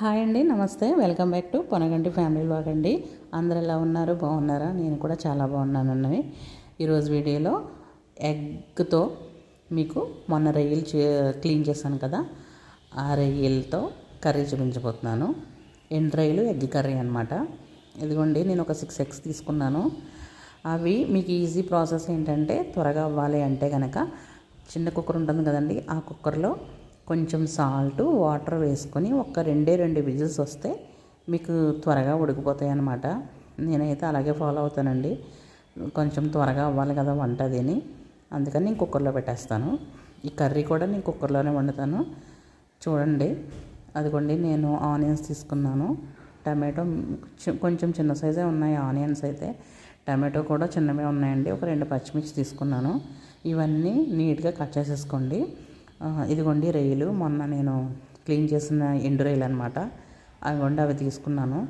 Hi అండి నమస్తే. Welcome back to Ponaganti family blog అండి. అందరు ఎలా ఉన్నారు? బాగున్నారా? నేను కూడా చాలా బాగున్నాను అన్నవి ఈరోజు వీడియోలో ఎగ్తో మీకు మొన్న రొయ్యలు క్లీన్ చేశాను కదా ఆ రొయ్యలతో కర్రీ చూపించబోతున్నాను. ఎండు రొయ్యలు ఎగ్ కర్రీ అనమాట ఇదిగోండి నేను ఒక సిక్స్ ఎగ్స్ తీసుకున్నాను. అవి మీకు ఈజీ ప్రాసెస్ ఏంటంటే త్వరగా అవ్వాలి అంటే కనుక చిన్న కుక్కర్ ఉంటుంది కదండి ఆ కుక్కర్లో కొంచెం సాల్ట్ వాటర్ వేసుకొని ఒక రెండే రెండు విజిల్స్ వస్తే మీకు త్వరగా ఉడికిపోతాయి అన్నమాట నేనైతే అలాగే ఫాలో అవుతానండి. కొంచెం త్వరగా అవ్వాలి కదా వంట అదిని. అందుకని నేను కుక్కర్లో పెట్టేస్తాను. ఈ కర్రీ కూడా నేను కుక్కర్లోనే వండుతాను. చూడండి. అదిగోండి నేను ఆనియన్స్ తీసుకున్నాను. టమాటో కొంచెం చిన్న సైజే ఉన్నాయి ఆనియన్స్ అయితే. టమాటో కూడా చిన్నవే ఉన్నాయండి. ఒక రెండు పచ్చిమిర్చి తీసుకున్నాను. ఇవన్నీ నీట్గా కట్ చేసేసుకోండి. ఇదిగోండి రొయ్యలు మొన్న నేను క్లీన్ చేసిన ఎండు రొయ్యలు అనమాట అవిగోండి అవి తీసుకున్నాను.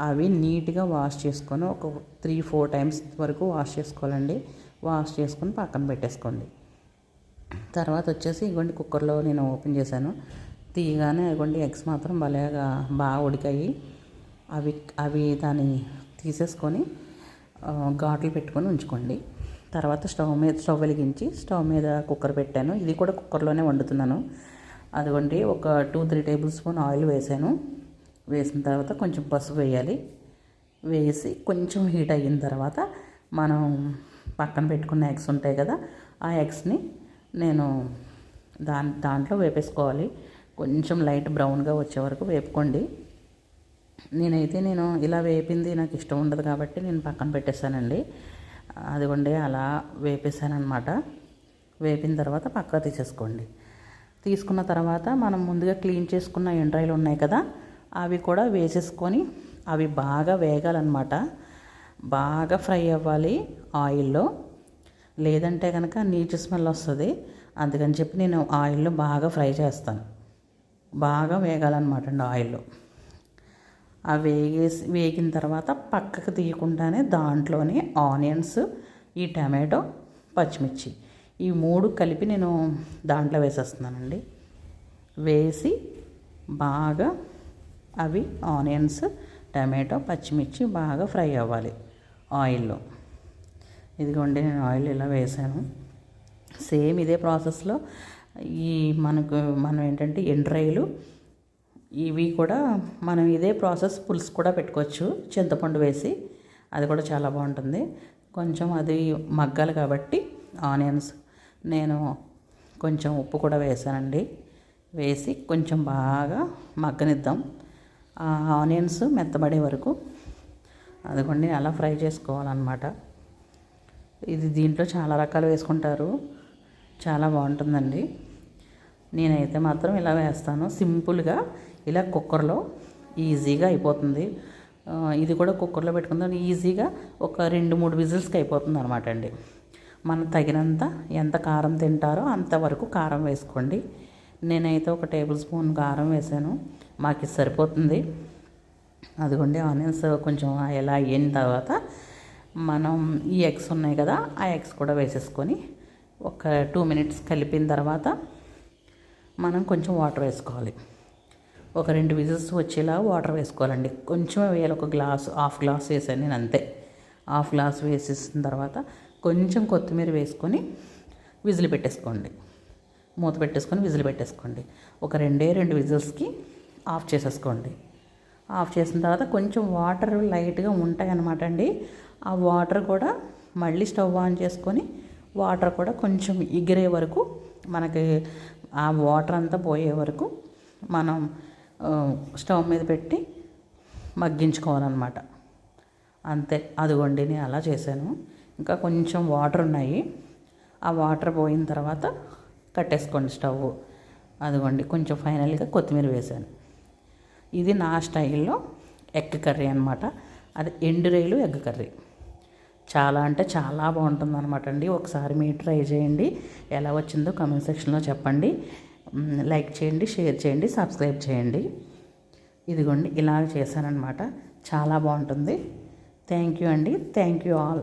అవి నీట్గా వాష్ చేసుకొని ఒక త్రీ ఫోర్ టైమ్స్ వరకు వాష్ చేసుకోవాలండి. వాష్ చేసుకొని పక్కన పెట్టేసుకోండి. తర్వాత వచ్చేసి ఇగోండి కుక్కర్లో నేను ఓపెన్ చేశాను. తీయగానే ఇగోండి ఎగ్స్ మాత్రం భలేగా బాగా ఉడికాయి. అవి అవి దాన్ని తీసేసుకొని ఘాట్లు పెట్టుకొని ఉంచుకోండి. తర్వాత స్టవ్ మీద స్టవ్ వెలిగించి స్టవ్ మీద కుక్కర్ పెట్టాను. ఇది కూడా కుక్కర్లోనే వండుతున్నాను. అదిగోండి ఒక two three tablespoon oil వేసాను. వేసిన తర్వాత కొంచెం పసుపు వేయాలి. వేసి కొంచెం హీట్ అయిన తర్వాత మనం పక్కన పెట్టుకున్న ఎగ్స్ ఉంటాయి కదా ఆ ఎగ్స్ని నేను దాని దాంట్లో వేపేసుకోవాలి. కొంచెం లైట్ బ్రౌన్గా వచ్చే వరకు వేపుకోండి. నేనైతే నేను ఇలా వేపింది నాకు ఇష్టం ఉండదు కాబట్టి నేను పక్కన పెట్టేశానండి. అదిగోండి అలా వేపేసాను వేపిన తర్వాత పక్క తీసేసుకోండి. తీసుకున్న తర్వాత మనం ముందుగా క్లీన్ చేసుకున్న ఎండ్రాయిలు ఉన్నాయి కదా అవి కూడా వేసేసుకొని అవి బాగా వేగాలన్నమాట. బాగా ఫ్రై అవ్వాలి ఆయిల్లో. లేదంటే కనుక నీచు స్మెల్ వస్తుంది అందుకని చెప్పి నేను ఆయిల్లో బాగా ఫ్రై చేస్తాను. బాగా వేగాలన్నమాట అండి ఆయిల్లో. ఆ వేగేసి వేగిన తర్వాత పక్కకు తీయకుండానే దాంట్లోనే ఆనియన్స్ ఈ టమాటో పచ్చిమిర్చి. ఈ మూడు కలిపి నేను దాంట్లో వేసేస్తున్నానండి. వేసి బాగా అవి ఆనియన్స్ టమాటో పచ్చిమిర్చి బాగా ఫ్రై అవ్వాలి ఆయిల్లో. ఇదిగోండి నేను ఆయిల్ ఇలా వేసాను. సేమ్ ఇదే ప్రాసెస్లో ఈ మనకు మనం ఏంటంటే ఎండ్రాయిలు ఇవి కూడా మనం ఇదే ప్రాసెస్ పులుసు కూడా పెట్టుకోవచ్చు. చింతపండు వేసి అది కూడా చాలా బాగుంటుంది. కొంచెం అది మగ్గాలి కాబట్టి ఆనియన్స్. నేను కొంచెం ఉప్పు కూడా వేసానండి. వేసి కొంచెం బాగా మగ్గనిద్దాం. ఆ ఆనియన్స్ మెత్తబడే వరకు అదిగోండి అలా ఫ్రై చేసుకోవాలన్నమాట. ఇది దీంట్లో చాలా రకాలు వేసుకుంటారు. చాలా బాగుంటుందండి. నేనైతే మాత్రం ఇలా వేస్తాను. సింపుల్గా ఇలా కుక్కర్లో ఈజీగా అయిపోతుంది. ఇది కూడా కుక్కర్లో పెట్టుకుందాం. ఈజీగా ఒక రెండు మూడు విజిల్స్కి అయిపోతుంది అనమాట అండి. మనం తగినంత ఎంత కారం తింటారో అంతవరకు కారం వేసుకోండి. నేనైతే ఒక టేబుల్ స్పూన్ కారం వేసాను. మాకు ఇది సరిపోతుంది. అదిగోండి ఆనియన్స్ కొంచెం ఎలా అయిన తర్వాత మనం ఈ ఎగ్స్ ఉన్నాయి కదా ఆ ఎగ్స్ కూడా వేసేసుకొని ఒక టూ మినిట్స్ కలిపిన తర్వాత మనం కొంచెం వాటర్ వేసుకోవాలి. ఒక రెండు విజిల్స్ వచ్చేలా వాటర్ వేసుకోవాలండి. కొంచెం వేయాలి. ఒక గ్లాస్ హాఫ్ గ్లాస్ వేసాను నేను అంతే. హాఫ్ గ్లాస్ వేసేసిన తర్వాత కొంచెం కొత్తిమీర వేసుకొని విజిల్ పెట్టేసుకోండి. మూత పెట్టేసుకొని విజిల్ పెట్టేసుకోండి. ఒక రెండే రెండు విజిల్స్కి ఆఫ్ చేసేసుకోండి. ఆఫ్ చేసిన తర్వాత కొంచెం వాటర్ లైట్గా ఉంటాయి అన్నమాట అండి. ఆ వాటర్ కూడా మళ్ళీ స్టవ్ ఆన్ చేసుకొని వాటర్ కూడా కొంచెం ఎగిరే వరకు మనకి ఆ వాటర్ అంతా పోయే వరకు మనం స్టవ్ మీద పెట్టి మగ్గించుకోవాలన్నమాట. అంతే అదిగోండి నేను అలా చేశాను. ఇంకా కొంచెం వాటర్ ఉన్నాయి. ఆ వాటర్ పోయిన తర్వాత కట్టేసుకోండి స్టవ్. అదిగోండి కొంచెం ఫైనల్గా కొత్తిమీర వేసాను ఇది నా స్టైల్లో ఎగ్ కర్రీ అనమాట అది ఎండు రైలు ఎగ్ కర్రీ. చాలా అంటే చాలా బాగుంటుంది అనమాట అండి ఒకసారి మీరు ట్రై చేయండి. ఎలా వచ్చిందో కమెంట్ సెక్షన్లో చెప్పండి. లైక్ చేయండి షేర్ చేయండి సబ్స్క్రైబ్ చేయండి. ఇదిగోండి ఇలాగ చేశానమాట చాలా బాగుంటుంది. థ్యాంక్ యూ అండి. Thank you all.